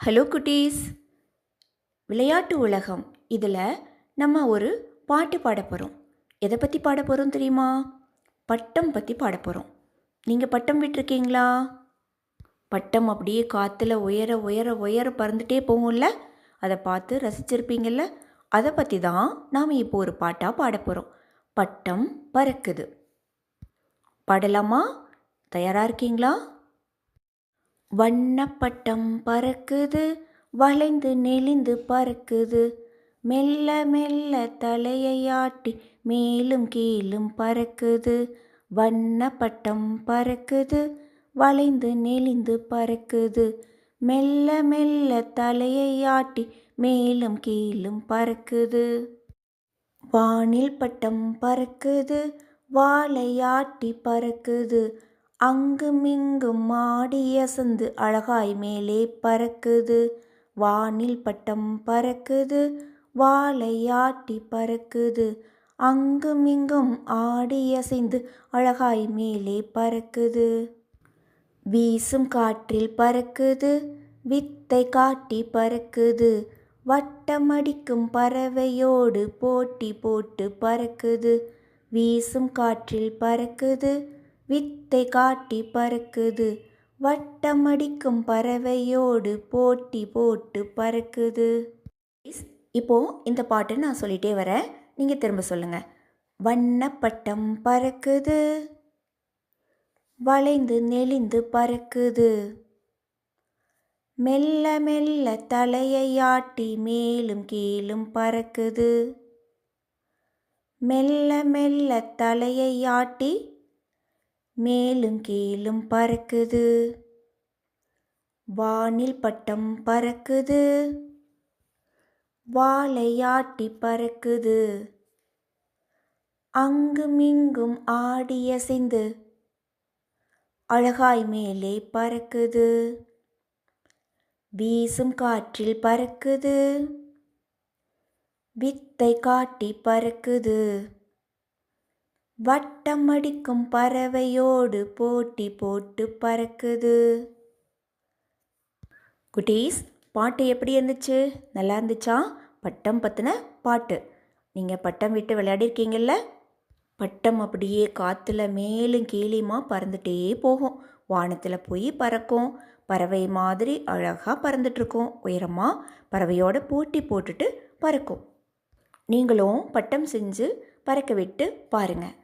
Hello குட்டீஸ். விளையாட்டு உலகம். இதில் நம்ம ஒரு பாட்டு பாட போகிறோம் எதை பற்றி பாட போகிறோம் தெரியுமா? பட்டம் பற்றி பாட போகிறோம் நீங்கள் பட்டம் விட்டுருக்கீங்களா? பட்டம் அப்படியே காற்றுல உயர உயர உயர பறந்துட்டே போகும்ல? அதை பார்த்து ரசிச்சிருப்பீங்கள்ல அதை பற்றி தான் நாம் இப்போ ஒரு பாட்டாக பாட போகிறோம் பட்டம் பறக்குது. பாடலாமா? தயாராக இருக்கீங்களா? வண்ணப்பட்டம் பறக்குது வளைந்து நெளிந்து பறக்குது. மெல்ல மெல்ல தலையை ஆட்டி மேலும் கீழும் பறக்குது. வண்ணப்பட்டம் பறக்குது வளைந்து நெளிந்து பறக்குது. மெல்ல மெல்ல தலையை ஆட்டி மேலும் கீழும் பறக்குது. வானில் பட்டம் பறக்குது வாழையாட்டி பறக்குது. அங்குமிங்கும் மாடி அசந்து அழகாய் மேலே பறக்குது. வானில் பட்டம் பறக்குது. வாழையாட்டி பறக்குது. அங்குமிங்கும் ஆடி அசைந்து அழகாய் மேலே பறக்குது. வீசும் காற்றில் பறக்குது. வித்தை காட்டி பறக்குது. வட்டமடிக்கும் பறவையோடு போட்டி போட்டு பறக்குது. வீசும் காற்றில் பறக்குது. வித்தை காட்டி பறக்குது. வட்டமடிக்கும் பறவையோடு போட்டி போட்டு பறக்குது. இப்போ இந்த பாட்டை நான் சொல்லிட்டே வரேன். நீங்கள் திரும்ப சொல்லுங்கள் வண்ணப்பட்டம் பறக்குது. வளைந்து நெளிந்து பறக்குது. மெல்ல மெல்ல தலையை ஆட்டி மேலும் கீழும் பறக்குது. மெல்ல மெல்ல தலையை ஆட்டி மேலும் கீழும் பறக்குது. வானில் பட்டம் பறக்குது. வாழையாட்டி பறக்குது. அங்குமிங்கும் ஆடியசைந்து அழகாய் மேலே பறக்குது. வீசும் காற்றில் பறக்குது. வித்தை காட்டி பறக்குது. வட்டம் அடிக்கும் பறவையோடு போட்டி போட்டு பறக்குது. குட்டீஸ் பாட்டு எப்படி இருந்துச்சு? நல்லா இருந்துச்சா? பட்டம் பற்றின பாட்டு. நீங்கள் பட்டம் விட்டு விளையாடிருக்கீங்கள்ல பட்டம் அப்படியே காற்றுல மேலும் கீழேயுமா பறந்துட்டே போகும். வானத்தில் போய் பறக்கும். பறவை மாதிரி அழகாக பறந்துட்டுருக்கோம் உயரமாக பறவையோட போட்டி போட்டுட்டு பறக்கும். நீங்களும் பட்டம் செஞ்சு பறக்க விட்டு பாருங்கள்